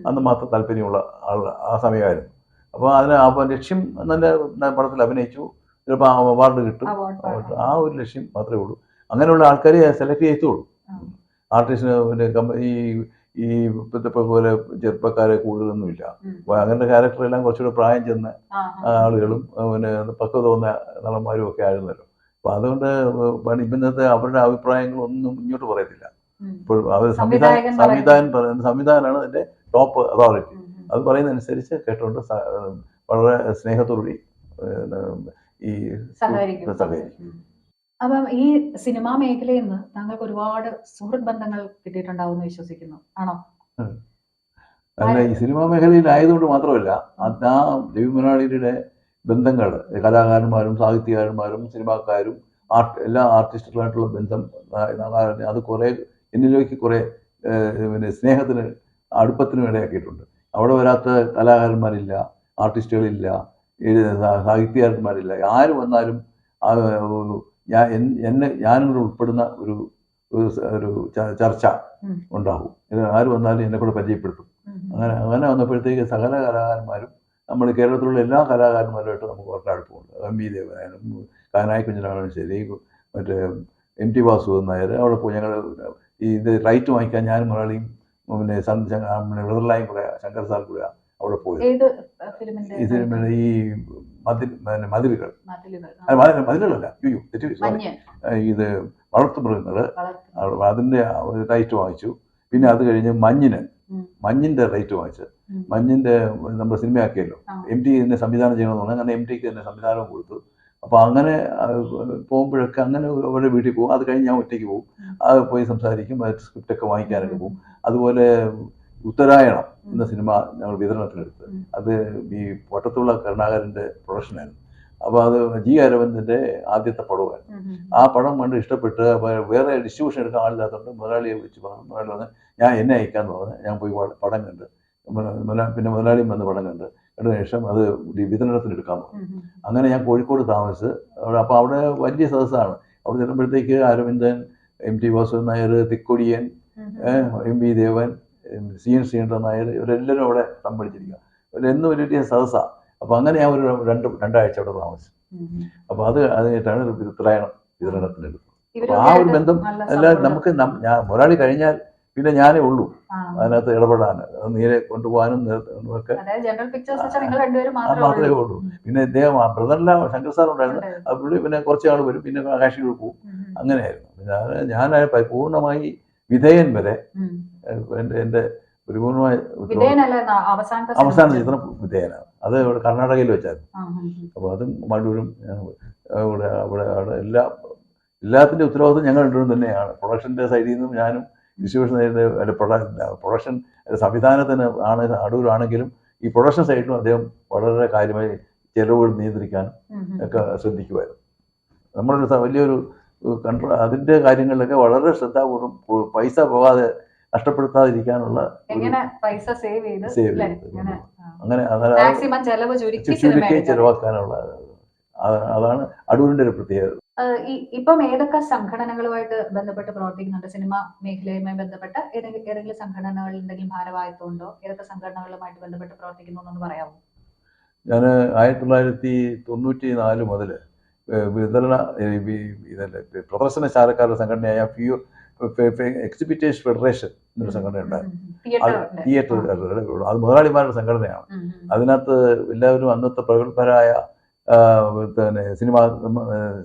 അന്ന് മാത്രം താല്പര്യമുള്ള ആൾ ആ സമയമായിരുന്നു. അപ്പോൾ അതിന് അപ്പോൾ ലക്ഷ്യം നല്ല പടത്തിൽ അഭിനയിച്ചു. ചിലപ്പോൾ അവാർഡ് കിട്ടും. ആ ഒരു ലക്ഷ്യം മാത്രമേ ഉള്ളൂ. അങ്ങനെയുള്ള ആൾക്കാരെ സെലക്ട് ചെയ്തോളൂ. ആർട്ടിസ്റ്റിന് പിന്നെ ഈ ഈ ഇപ്പോഴത്തെ പോലെ ചെറുപ്പക്കാരെ കൂടുതലൊന്നുമില്ല. അങ്ങനത്തെ ക്യാരക്ടറെല്ലാം കുറച്ചുകൂടെ പ്രായം ചെന്ന. ആളുകളും പിന്നെ പക്വത വന്ന നടന്മാരും ഒക്കെ ആയിരുന്നല്ലോ. അപ്പൊ അതുകൊണ്ട് ഇന്നത്തെ അവരുടെ അഭിപ്രായങ്ങളൊന്നും ഇങ്ങോട്ട് പറയത്തില്ല. ഇപ്പോൾ അവർ സംവിധാനം സംവിധാനം പറയുന്നത്. സംവിധാനമാണ് അതിന്റെ ടോപ്പ് അതോറിറ്റി. അത് പറയുന്നതനുസരിച്ച് കേട്ടുകൊണ്ട് വളരെ സ്നേഹത്തോടുകൂടി ഈ സഹകരിക്കും. സഹകരിക്കും. അപ്പം ഈ സിനിമാ മേഖലയിൽ നിന്ന് താങ്കൾക്ക് ഒരുപാട് സുഹൃത്ത് ബന്ധങ്ങൾ കിട്ടിയിട്ടുണ്ടാവും എന്ന് വിശ്വസിക്കുന്നു. ആണോ? അല്ല ഈ സിനിമാ മേഖലയിൽ ആയതുകൊണ്ട് മാത്രമല്ല ആ രവിമനാളിയുടെ ബന്ധങ്ങൾ കലാകാരന്മാരും സാഹിത്യകാരന്മാരും സിനിമാക്കാരും ആർട്ട് എല്ലാ ആർട്ടിസ്റ്റുകളായിട്ടുള്ള ബന്ധം അത് കുറേ എന്നിലേക്ക് കുറേ പിന്നെ സ്നേഹത്തിന് അടുപ്പത്തിനും ഇടയാക്കിയിട്ടുണ്ട്. അവിടെ വരാത്ത കലാകാരന്മാരില്ല ആർട്ടിസ്റ്റുകളില്ല സാഹിത്യകാരന്മാരില്ല. ആര് വന്നാലും ആ, ഞാൻ എന്നെ ഞാനും കൂടെ ഉൾപ്പെടുന്ന ഒരു ഒരു ചർച്ച ഉണ്ടാവും. ആര് വന്നാലും എന്നെ കൂടെ പരിചയപ്പെടുത്തും. അങ്ങനെ അങ്ങനെ വന്നപ്പോഴത്തേക്ക് സകല കലാകാരന്മാരും നമ്മൾ കേരളത്തിലുള്ള എല്ലാ കലാകാരന്മാരുമായിട്ട് നമുക്ക് വളരെ അടുപ്പമുണ്ട് എം വി ദേവനായാലും കാനായി കുഞ്ഞനായാലും ശരി മറ്റേ എം ടി വാസുദേവൻ നായർ അവിടെ പോയി ഞങ്ങൾ ഈ ഇത് റൈറ്റ് വാങ്ങിക്കാൻ ഞാനും മലയാളിയും പിന്നെ ആ, പിന്നെ കൂടെ ശങ്കർ സാർ കൂടെ അവിടെ പോയത്. ഇത് ഈ മതിൽ മതിലുകൾ. മതിലുകളല്ല. അയ്യോ സോറി ഇത് വളർത്തുമൃഗങ്ങൾ അതിന്റെ അതിന്റെ റൈറ്റ് വാങ്ങിച്ചു. പിന്നെ അത് കഴിഞ്ഞ് മഞ്ഞിന് മഞ്ഞിന്റെ റൈറ്റ് വാങ്ങിച്ച് മഞ്ഞിന്റെ നമ്മൾ സിനിമയാക്കിയല്ലോ. എം ടി തന്നെ സംവിധാനം ചെയ്യണമെന്ന് പറഞ്ഞു. അങ്ങനെ എം ടിക്ക് തന്നെ സംവിധാനവും കൊടുത്തു. അപ്പോൾ അങ്ങനെ പോകുമ്പോഴൊക്കെ അങ്ങനെ അവരുടെ വീട്ടിൽ പോകും. അത് കഴിഞ്ഞ് ഞാൻ ഒറ്റയ്ക്ക് പോകും. അത് പോയി സംസാരിക്കും. സ്ക്രിപ്റ്റ് സ്ക്രിപ്റ്റൊക്കെ വാങ്ങിക്കാനൊക്കെ പോകും. അതുപോലെ ഉത്തരായണം എന്ന സിനിമ ഞങ്ങൾ വിതരണത്തിനെടുത്ത്. അത് ഈ പൊട്ടത്തുള്ള കരുണാകരന്റെ പ്രൊഡക്ഷനായിരുന്നു. അപ്പോൾ അത് ജി അരവിന്ദന്റെ ആദ്യത്തെ പടമായിരുന്നു. ആ പടം കണ്ട് ഇഷ്ടപ്പെട്ട് വേറെ ഡിസ്ട്രിബ്യൂഷൻ എടുക്കാൻ ആളില്ലാത്തതുകൊണ്ട് മുതലാളിയെ വിളിച്ച് പറഞ്ഞു. മുതലാളി വന്ന് ഞാൻ എന്നെ അയക്കാന്ന് പറഞ്ഞു. ഞാൻ പോയി പട- കണ്ട്. പിന്നെ മുതലാളിയും വന്ന് പടം കണ്ട്. കണ്ടതിന് ശേഷം അത് വിതരണത്തിന് എടുക്കാമെന്ന് പറഞ്ഞു. അങ്ങനെ ഞാൻ കോഴിക്കോട് താമസിച്ച് അവിടെ അപ്പോൾ അവിടെ വലിയ സദസ്സാണ്. അവിടെ ചെല്ലുമ്പോഴത്തേക്ക് Aravindan M T Vasudevan Nair Thikkodiyan M V Devan C N Sreedharan Nair ഇവരെല്ലാവരും അവിടെ സംഭരിച്ചിരിക്കുക ഇവരെന്നും ഒരു വലിയ സദസ്സാണ് അപ്പോൾ അങ്ങനെ ഞാൻ ഒരു രണ്ട് രണ്ടാഴ്ച അവിടെ താമസിച്ചു. അപ്പോൾ അത് അതിനായിട്ടാണ് ഉത്തരായണം വിതരണത്തിനെടുത്തത് എടുത്തത് ആ ഒരു ബന്ധം അല്ല നമുക്ക് ഞാൻ ഒരാളി കഴിഞ്ഞാൽ പിന്നെ ഞാനേ ഉള്ളൂ. അതിനകത്ത് ഇടപെടാൻ നേരെ കൊണ്ടുപോകാനും ഒക്കെ മാത്രമേ ഉള്ളൂ. പിന്നെ ഇദ്ദേഹം ബ്രദറിലെ ശങ്കർ സാർ ഉണ്ടായിരുന്നു. അപ്പോൾ പിന്നെ കുറച്ച് ആൾ വരും പിന്നെ പോകും ഉം. ഉം. അങ്ങനെയായിരുന്നു. ഞാൻ ഞാൻ പൂർണമായി വിധേയൻ വരെ എന്റെ എന്റെ എന്റെ എന്റെ അവസാനത്തെ അവസാന? ചിത്രം വിധേയനാണ് അത് ഇവിടെ കർണാടകയിൽ വെച്ചായിരുന്നു. അപ്പോൾ അതും മണ്ടൂരും ഇവിടെ അവിടെ അവിടെ എല്ലാ എല്ലാത്തിന്റെ ഉത്തരവാദിത്വം ഞങ്ങൾ രണ്ടുപേരും തന്നെയാണ് പ്രൊഡക്ഷന്റെ സൈഡിൽ നിന്നും ഞാനും ഡിസ്ട്രിബ്യൂഷൻ സൈഡിൽ അല്ല പ്രൊഡക്ഷൻ സംവിധാനത്തിന് ആണ് അടൂരാണെങ്കിലും ഈ പ്രൊഡക്ഷൻ സൈഡിലും അദ്ദേഹം വളരെ കാര്യമായി ചെലവുകൾ നിയന്ത്രിക്കാനും. ഒക്കെ ശ്രദ്ധിക്കുമായിരുന്നു നമ്മളൊരു വലിയൊരു കൺട്രോൾ അതിന്റെ കാര്യങ്ങളിലൊക്കെ വളരെ ശ്രദ്ധാപൂർവം പൈസ പോകാതെ നഷ്ടപ്പെടുത്താതിരിക്കാനുള്ള പൈസ സേവ് ചെയ്ത്? അങ്ങനെ ചുരുക്കി ചെലവാക്കാനുള്ള അതാണ് അടൂരിന്റെ ഒരു പ്രത്യേകത. ഇപ്പം ഏതൊക്കെ സംഘടനകളുമായിട്ട് ബന്ധപ്പെട്ട് പ്രവർത്തിക്കുന്നുണ്ട്? സിനിമ മേഖലയുമായി ബന്ധപ്പെട്ട ഏതെങ്കിലും ഏതെങ്കിലും സംഘടനകളിൽ എന്തെങ്കിലും ഭാരവാഹിത്വം ഉണ്ടോ ഏതൊക്കെ സംഘടനകളുമായിട്ട് ബന്ധപ്പെട്ട് പ്രവർത്തിക്കുന്നു എന്നൊന്ന് പറയാമോ? ഞാൻ ആയിരത്തി തൊള്ളായിരത്തി തൊണ്ണൂറ്റി നാല് മുതൽ വിതരണ ഇതല്ലേ പ്രദർശനശാലക്കാരുടെ സംഘടനയായ ഫിയോ എക്സിബിറ്റേഴ്സ് ഫെഡറേഷൻ എന്നൊരു സംഘടന ഉണ്ടായിരുന്നു അത് തിയേറ്റർ അത് മുതലാളിമാരുടെ സംഘടനയാണ്. അതിനകത്ത് എല്ലാവരും അന്നത്തെ പ്രഗത്ഭരായ പിന്നെ സിനിമാ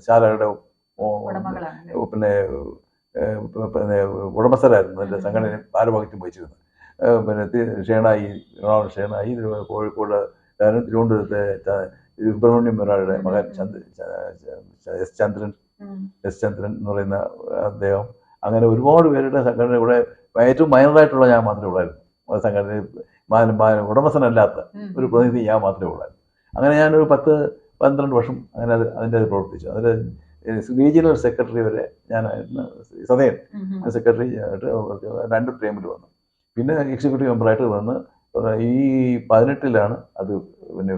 ശാലകളുടെ പിന്നെ പിന്നെ ഉടമസ്ഥരായിരുന്നു. എന്റെ. സംഘടന ഭാരവാഹിത്യം വഹിച്ചിരുന്നത്. പിന്നെ ഷേണായി എറണാകുളം ഷേണായി കോഴിക്കോട് തിരുവനന്തപുരത്തെ സുബ്രഹ്മണ്യം ഒരാളുടെ മകൻ ചന്ദ്ര എസ് ചന്ദ്രൻ. എസ് ചന്ദ്രൻ എന്ന് പറയുന്ന അദ്ദേഹം. അങ്ങനെ ഒരുപാട് പേരുടെ സംഘടന ഇവിടെ ഏറ്റവും മൈനറായിട്ടുള്ള ഞാൻ മാത്രമേ ഉള്ളായിരുന്നു. സംഘടന ഉടമസ്ഥനല്ലാത്ത ഒരു പ്രതിനിധി ഞാൻ മാത്രമേ ഉള്ളായിരുന്നു. അങ്ങനെ ഞാനൊരു പത്ത് പന്ത്രണ്ട് വർഷം അങ്ങനെ അത് അതിന്റെ അത് പ്രവർത്തിച്ചു. അതിൽ റീജിയണൽ സെക്രട്ടറി വരെ ഞാൻ സദയൻ. സെക്രട്ടറി ആയിട്ട് രണ്ട് ടൈമിൽ വന്നു. പിന്നെ എക്സിക്യൂട്ടീവ് മെമ്പറായിട്ട് വന്ന് ഈ പതിനെട്ടിലാണ് അത് പിന്നെ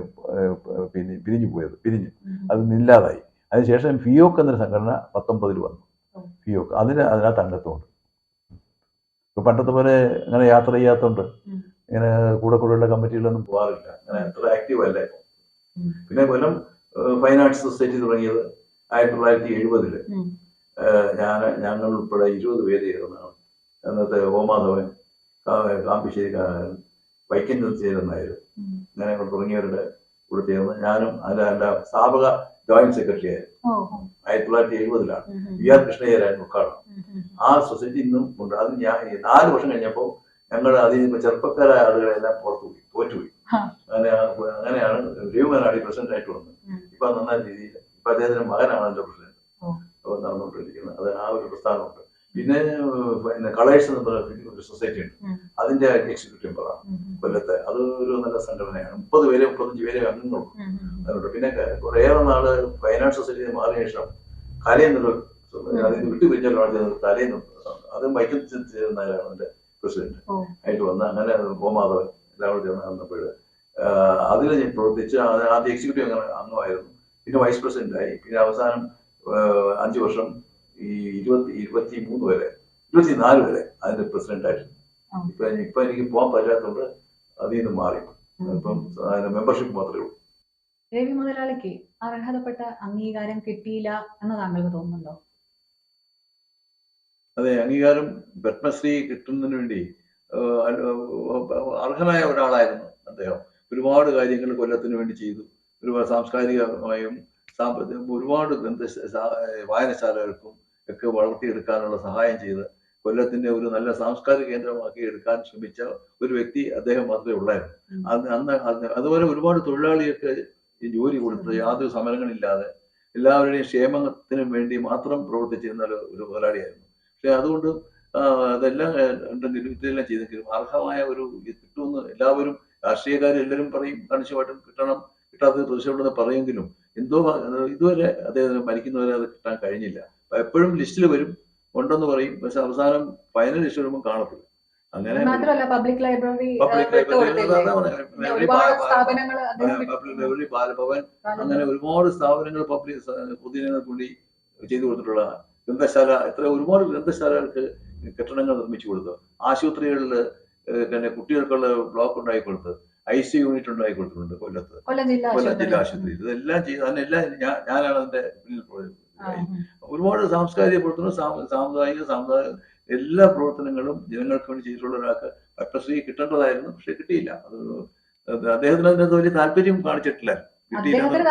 പിന്നെ പിരിഞ്ഞു പോയത്. പിരിഞ്ഞു. അത് ഇല്ലാതായി അതിനുശേഷം ഫിയോക്ക് എന്നൊരു സംഘടന പത്തൊമ്പതിൽ വന്നു. ഫിയോക്ക്. അതിന് അതിനകത്ത് അംഗത്വമുണ്ട്. ഇപ്പൊ പണ്ടത്തെ പോലെ ഇങ്ങനെ യാത്ര ചെയ്യാത്തോണ്ട്. ഇങ്ങനെ കൂടെ കൂടെയുള്ള കമ്മിറ്റികളൊന്നും പോകാറില്ല അങ്ങനെ അത്ര ആക്റ്റീവ് അല്ല. പിന്നെ കൊല്ലം ഫൈൻ ആർട്സ് സൊസൈറ്റി തുടങ്ങിയത് ആയിരത്തി തൊള്ളായിരത്തി എഴുപതിൽ ഞാൻ ഞങ്ങൾ ഉൾപ്പെടെ ഇരുപത് പേര് ചേർന്നാണ്. അന്നത്തെ ഓമാധവൻ കാമ്പിശ്ശേരി വൈക്കം ചേരുന്ന ഞാൻ അങ്ങനെ ഞങ്ങൾ തുടങ്ങിയവരുടെ കൂടെ ചേർന്ന് ഞാനും അതിന്റെ എന്റെ സ്ഥാപക ജോയിന്റ് സെക്രട്ടറി ആയിരുന്നു. ആയിരത്തി തൊള്ളായിരത്തി എഴുപതിലാണ്. വി ആർ കൃഷ്ണയ്യരായിരുന്നു ഉദ്ഘാടനം ഉം. ഉം. ആ സൊസൈറ്റി ഇന്നും ഉണ്ട് അത് ഞാൻ നാല് വർഷം കഴിഞ്ഞപ്പോൾ ഞങ്ങൾ അതിൽ ഇപ്പൊ ചെറുപ്പക്കാരായ ആളുകളെല്ലാം പുറത്തുപോയി തോറ്റുപോയി അങ്ങനെ അങ്ങനെയാണ് രവിമനാടി പ്രസിഡന്റ് ആയിട്ട് വന്നത്. ഇപ്പൊ നന്നായ രീതിയിൽ ഇപ്പൊ അദ്ദേഹത്തിന്റെ മകനാണ് എന്റെ പ്രസിഡന്റ്. അപ്പൊ നടന്നുകൊണ്ടിരിക്കുന്നത് അത് ആ ഒരു പ്രസ്ഥാനമുണ്ട് പിന്നെ പിന്നെ കളേഴ്സ് എന്ന് പറയുന്ന ഒരു സൊസൈറ്റി ഉണ്ട്. അതിന്റെ എക്സിക്യൂട്ടീവ് മെമ്പറാണ്. കൊല്ലത്തെ. അത് ഒരു നല്ല സംഘടനയാണ്. മുപ്പത് പേര് മുപ്പത്തഞ്ച് പേര് അംഗങ്ങളുണ്ട് അതിലുണ്ട് പിന്നെ കുറേയേറെ നാൾ ഫൈനാൻസ് സൊസൈറ്റി മാറിയ ശേഷം കലയെന്നൊരു അതിന് വിട്ടുപിരിഞ്ഞ കലയെന്ന് അത് വൈക്കം അതിന്റെ പ്രസിഡന്റ് ആയിട്ട് വന്ന അങ്ങനെ ഗോമാധവൻ എല്ലാവരും ചേർന്ന് വന്നപ്പോൾ അതിൽ ഞാൻ പ്രവർത്തിച്ച് ആദ്യം എക്സിക്യൂട്ടീവ് അങ്ങനെ അംഗമായിരുന്നു. പിന്നെ വൈസ് പ്രസിഡന്റ് ആയി. പിന്നെ അവസാനം അഞ്ചു വർഷം ഈ ഇരുപത്തി ഇരുപത്തി മൂന്ന് വരെ ഇരുപത്തിനാല് വരെ അതിന്റെ പ്രസിഡന്റ് ആയിരുന്നു. ആ. ഇപ്പൊ ഇപ്പൊ എനിക്ക് പോകാൻ പറ്റാത്തതുകൊണ്ട് അതിൽ നിന്ന് മാറി. ഇപ്പം മെമ്പർഷിപ്പ് മാത്രമേ ഉള്ളൂ. രവി മുതലാളിക്ക് അർഹതപ്പെട്ട അംഗീകാരം കിട്ടിയില്ല എന്ന് താങ്കൾക്ക് തോന്നുന്നുണ്ടോ? അതെ അംഗീകാരം പത്മശ്രീ കിട്ടുന്നതിന് വേണ്ടി അർഹനായ ഒരാളായിരുന്നു അദ്ദേഹം. ഒരുപാട് കാര്യങ്ങൾ കൊല്ലത്തിന് വേണ്ടി ചെയ്തു. ഒരുപാട് സാംസ്കാരികമായും സാമ്പത്തിക ഒരുപാട് ഗ്രന്ഥ വായനശാലകൾക്കും ഒക്കെ വളർത്തിയെടുക്കാനുള്ള സഹായം ചെയ്ത് കൊല്ലത്തിന്റെ ഒരു നല്ല സാംസ്കാരിക കേന്ദ്രമാക്കി എടുക്കാൻ ശ്രമിച്ച ഒരു വ്യക്തി അദ്ദേഹം മാത്രമേ ഉള്ളായിരുന്നു. അന്ന് അന്ന് അതുപോലെ ഒരുപാട് തൊഴിലാളിയൊക്കെ ഈ ജോലി കൊടുത്ത് യാതൊരു സമരങ്ങളില്ലാതെ എല്ലാവരുടെയും ക്ഷേമത്തിന് വേണ്ടി മാത്രം പ്രവർത്തിച്ചിരുന്ന ഒരു- ഒരു മുതലാളിയായിരുന്നു പക്ഷെ അതുകൊണ്ട് അതെല്ലാം ഉണ്ടെങ്കിലും ഇതെല്ലാം ചെയ്തെങ്കിലും അർഹമായ ഒരു കിട്ടുമെന്ന് എല്ലാവരും രാഷ്ട്രീയക്കാർ എല്ലാവരും പറയും കണിശമായിട്ടും കിട്ടണം കിട്ടാത്തത് തീർച്ചയായിട്ടും പറയുമെങ്കിലും എന്തോ ഇതുവരെ അദ്ദേഹത്തിന് മരിക്കുന്നവരെ അത് കിട്ടാൻ കഴിഞ്ഞില്ല. എപ്പോഴും ലിസ്റ്റിൽ വരും ഉണ്ടെന്ന് പറയും. പക്ഷെ അവസാനം ഫൈനൽ ലിസ്റ്റ് വരുമ്പോൾ കാണത്തില്ല. അങ്ങനെ മാത്രമല്ല public library public library Balabhavan അങ്ങനെ ഒരുപാട് സ്ഥാപനങ്ങൾ പബ്ലിക് പൊതുജനങ്ങൾക്ക് കൂടി ചെയ്തു കൊടുത്തിട്ടുള്ള ഗ്രന്ഥശാല എത്ര ഒരുപാട് ഗ്രന്ഥശാലകൾക്ക് കെട്ടിടങ്ങൾ നിർമ്മിച്ചു കൊടുത്തു. ആശുപത്രികളിൽ പിന്നെ കുട്ടികൾക്കുള്ള ബ്ലോക്ക് ഉണ്ടാക്കി കൊടുത്ത് ഐ സി യൂണിറ്റ് ഉണ്ടാക്കി കൊടുത്തിട്ടുണ്ട് കൊല്ലത്ത്. കൊല്ലം ജില്ലാ ആശുപത്രി. ഇതെല്ലാം ചെയ്ത് അതിനെല്ലാം ഞാനാണ് അതിന്റെ പിന്നിൽ പോയത്. ഒരുപാട് സാംസ്കാരിക പ്രവർത്തനം സാമ- സാമുദായിക സാമുദായിക എല്ലാ പ്രവർത്തനങ്ങളും ജനങ്ങൾക്ക് വേണ്ടി ചെയ്തിട്ടുള്ള ഒരാൾക്ക് പത്മശ്രീ കിട്ടേണ്ടതായിരുന്നു പക്ഷെ കിട്ടിയില്ല. അത് അദ്ദേഹത്തിന് അതിനകത്ത് വലിയ താല്പര്യം കാണിച്ചിട്ടില്ല. കിട്ടിയില്ല അദ്ദേഹത്തിന്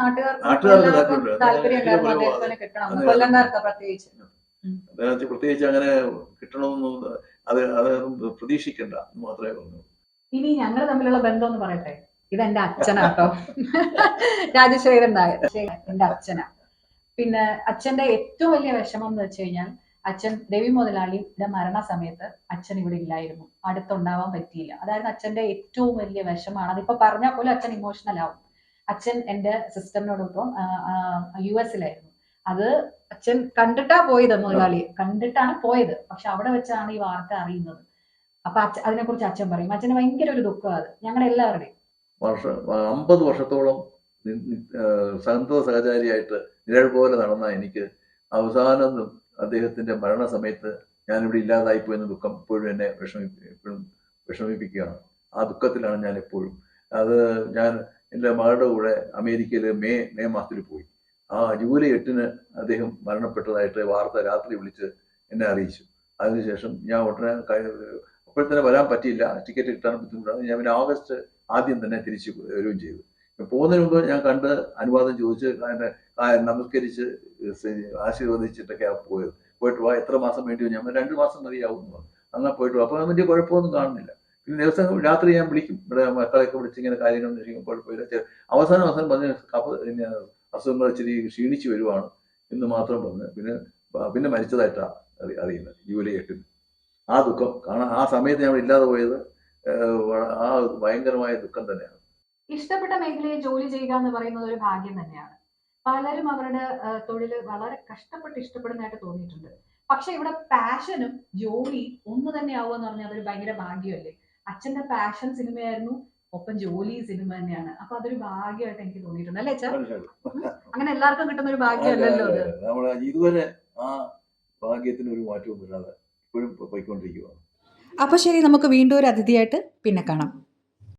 നാട്ടുകാർക്ക്. താല്പര്യം പ്രത്യേകിച്ച്. അങ്ങനെ കിട്ടണമെന്നൊന്നും അത് അത് പ്രതീക്ഷിക്കണ്ട മാത്രമേ പറഞ്ഞു ഇനി ഞങ്ങൾ തമ്മിലുള്ള ബന്ധം എന്ന് പറയട്ടെ? ഇത് എന്റെ അച്ഛനാട്ടോ. രാജശേഖരൻ നായർ. എന്റെ അച്ഛനാ. പിന്നെ അച്ഛന്റെ ഏറ്റവും വലിയ വിഷമം എന്ന് വെച്ച് കഴിഞ്ഞാൽ അച്ഛൻ രവി മുതലാളിയുടെ മരണസമയത്ത് അച്ഛൻ ഇവിടെ ഇല്ലായിരുന്നു. അടുത്തുണ്ടാവാൻ പറ്റിയില്ല. അതായിരുന്നു അച്ഛന്റെ ഏറ്റവും വലിയ വിഷമാണ് അതിപ്പോ പറഞ്ഞാൽ പോലും അച്ഛൻ ഇമോഷണൽ ആവും. അച്ഛൻ എന്റെ സിസ്റ്ററിനോടൊപ്പം യു എസിലായിരുന്നു. അത് അച്ഛൻ കണ്ടിട്ടാ പോയത് മുതലാളി. കണ്ടിട്ടാണ് പോയത്. പക്ഷെ അവിടെ വെച്ചാണ് ഈ വാർത്ത അറിയുന്നത്. അപ്പൊ അതിനെ കുറിച്ച് അച്ഛൻ പറയും. അച്ഛന് ഭയങ്കര ഒരു ദുഃഖം അത്. ഞങ്ങളുടെ എല്ലാവരുടെയും വർഷ അമ്പത് വർഷത്തോളം നി- സഹചാരിയായിട്ട് നിഴൽ പോലെ നടന്ന എനിക്ക് അവസാനം അദ്ദേഹത്തിന്റെ മരണസമയത്ത് ഞാനിവിടെ ഇല്ലാതായിപ്പോയി എന്ന ദുഃഖം ഇപ്പോഴും എന്നെ വിഷമി വിഷമിപ്പിക്കുകയാണ്. ആ ദുഃഖത്തിലാണ് ഞാൻ എപ്പോഴും അത് ഞാൻ എന്റെ മകളുടെ കൂടെ അമേരിക്കയിൽ മെയ് മെയ് മാസത്തിൽ പോയി. ആ ജൂലൈ എട്ടിന് അദ്ദേഹം മരണപ്പെട്ടതായിട്ട് വാർത്ത രാത്രി വിളിച്ച് എന്നെ അറിയിച്ചു. അതിനുശേഷം ഞാൻ ഉടനെ കഴി- അപ്പോഴത്തന്നെ വരാൻ പറ്റിയില്ല. ടിക്കറ്റ് കിട്ടാൻ ബുദ്ധിമുട്ടാണ്. ഞാൻ പിന്നെ ഓഗസ്റ്റ് ആദ്യം തന്നെ തിരിച്ചു വരികയും ചെയ്തു. പോകുന്നതിന് മുമ്പ് ഞാൻ കണ്ട് അനുവാദം ചോദിച്ച് അതിന്റെ നമസ്കരിച്ച് ആശീർവദിച്ചിട്ടൊക്കെയാണ് പോയത്. പോയിട്ട് വാ എത്ര മാസം വേണ്ടി ഞാൻ രണ്ട് മാസം മതിയാവും അങ്ങനെ പോയിട്ട് വാ. അപ്പൊ വലിയ കുഴപ്പമൊന്നും കാണുന്നില്ല. പിന്നെ ദിവസം രാത്രി ഞാൻ വിളിക്കും. ഇവിടെ മക്കളെയൊക്കെ വിളിച്ച് ഇങ്ങനെ കാര്യങ്ങൾ അന്വേഷിക്കും കുഴപ്പമില്ല. അവസാനം അവസാനം പറഞ്ഞ കഫ പിന്നെ അസുഖങ്ങൾ ഇച്ചിരി ക്ഷീണിച്ചു വരുവാണ് എന്ന് മാത്രം പറഞ്ഞ് പിന്നെ പിന്നെ മരിച്ചതായിട്ടാണ് അറി അറിയുന്നത് ജൂലൈ എട്ടിന്. ആ ദുഃഖം കാണാൻ ആ സമയത്ത് ഞാൻ ഇല്ലാതെ പോയത് ആ ഭയങ്കരമായ ദുഃഖം തന്നെയാണ്. ഇഷ്ടപ്പെട്ട മേഖലയിൽ ജോലി ചെയ്യുക എന്ന് പറയുന്നത് ഒരു ഭാഗ്യം തന്നെയാണ്. പലരും അവരുടെ തൊഴിൽ വളരെ കഷ്ടപ്പെട്ട് ഇഷ്ടപ്പെടുന്നതായിട്ട് തോന്നിയിട്ടുണ്ട്. പക്ഷെ ഇവിടെ പാഷനും ജോലി ഒന്ന് തന്നെ ആവുക എന്ന് പറഞ്ഞാൽ അതൊരു ഭയങ്കര ഭാഗ്യമല്ലേ? അച്ഛന്റെ പാഷൻ സിനിമയായിരുന്നു ഒപ്പം ജോലി സിനിമ തന്നെയാണ്. അപ്പൊ അതൊരു ഭാഗ്യമായിട്ട് എനിക്ക് തോന്നിയിട്ടുണ്ട്. അല്ലേ അച്ഛൻ അങ്ങനെ എല്ലാവർക്കും കിട്ടുന്ന ഒരു ഭാഗ്യമല്ലല്ലോ അത് ഇതുവരെ ആ ഭാഗ്യത്തിന് ഒരു മാറ്റവും വരാതെ ഇപ്പോഴും പോയിക്കൊണ്ടിരിക്കുകയാണ് അപ്പൊ ശരി നമുക്ക് വീണ്ടും ഒരു അതിഥിയായിട്ട് പിന്നെ കാണാം.